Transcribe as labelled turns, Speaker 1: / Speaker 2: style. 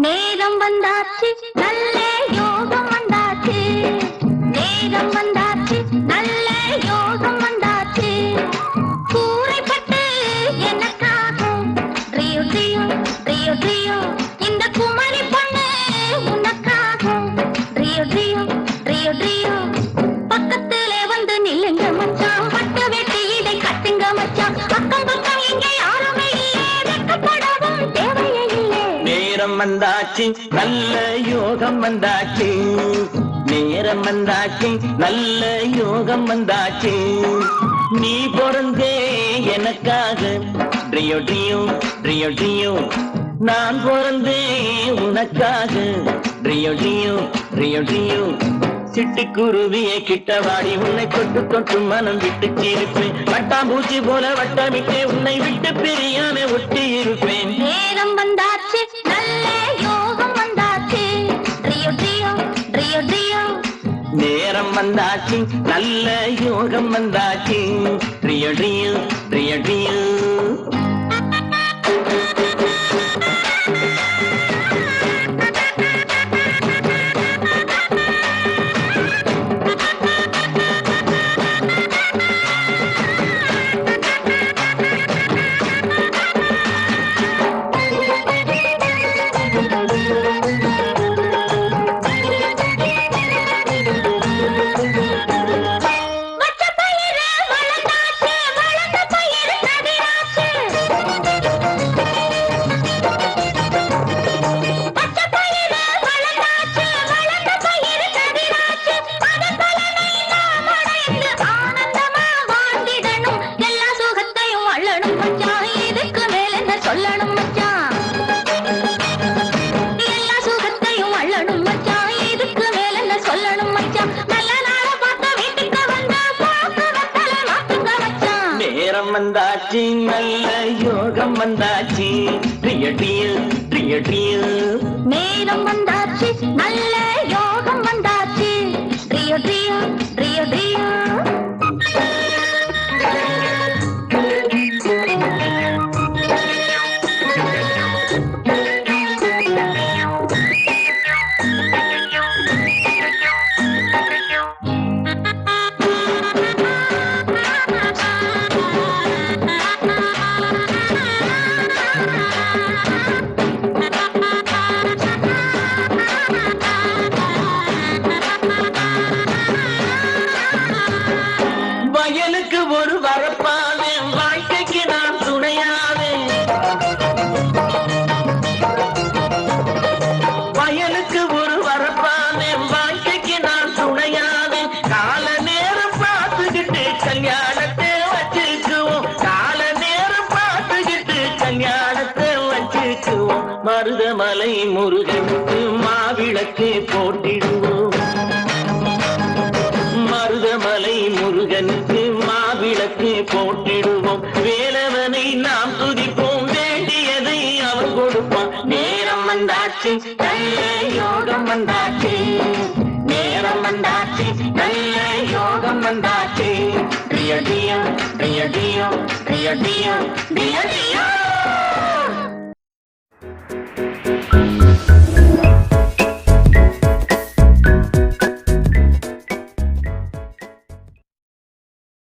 Speaker 1: நேரம் வந்தாச்சு நல்ல யோகம் வந்தாச்சு. நேரம் வந்தாச்சு நல்ல யோகம் வந்தாச்சு.
Speaker 2: நேரம் வந்தாச்சு நல்ல யோகம் வந்தாச்சு. நீ பிறந்தே எனக்காக. ட்ரியோ ட்ரியோ ட்ரியோ ட்ரியோ. நான் பிறந்தே உனக்காக. ட்ரியோ ட்ரியோ ட்ரியோ ட்ரியோ. சிட்டுக்குருவியை கிட்ட வாடி உன்னை கொட்டு தொட்டு மனம் விட்டு சிரிப்பேன் வட்டாம்பூச்சி போல வட்டமிட்டே உன்னை விட்டு பிரியாம ஒட்டி.
Speaker 1: நேரம் வந்தாச்சு நல்ல யோகம் வந்தாச்சு. ட்ரியோ ட்ரியோ ட்ரியோ ட்ரியோ
Speaker 2: வந்தாச்சு நல்ல யோகம் வந்தாச்சு. ட்ரியோ ட்ரியோ ட்ரியோ நேரம் வந்தாச்சு நல்ல யோகம் மலை முருகனுக்கு மாவிளக்கு போட்டிடுவோம். மருதமலை முருகனுக்கு மாவிளக்கு போட்டிடுவோம். வேலவனை நாம் துதிப்போம் வேண்டியதை அவன் கொடுப்பான். நேரம் வந்தாச்சு நல்ல யோகம் வந்தாச்சு. நேரம் வந்தாச்சு நல்ல யோகம் வந்தாச்சு. டியடியோ டியடியோ டியடியோ டியடியோ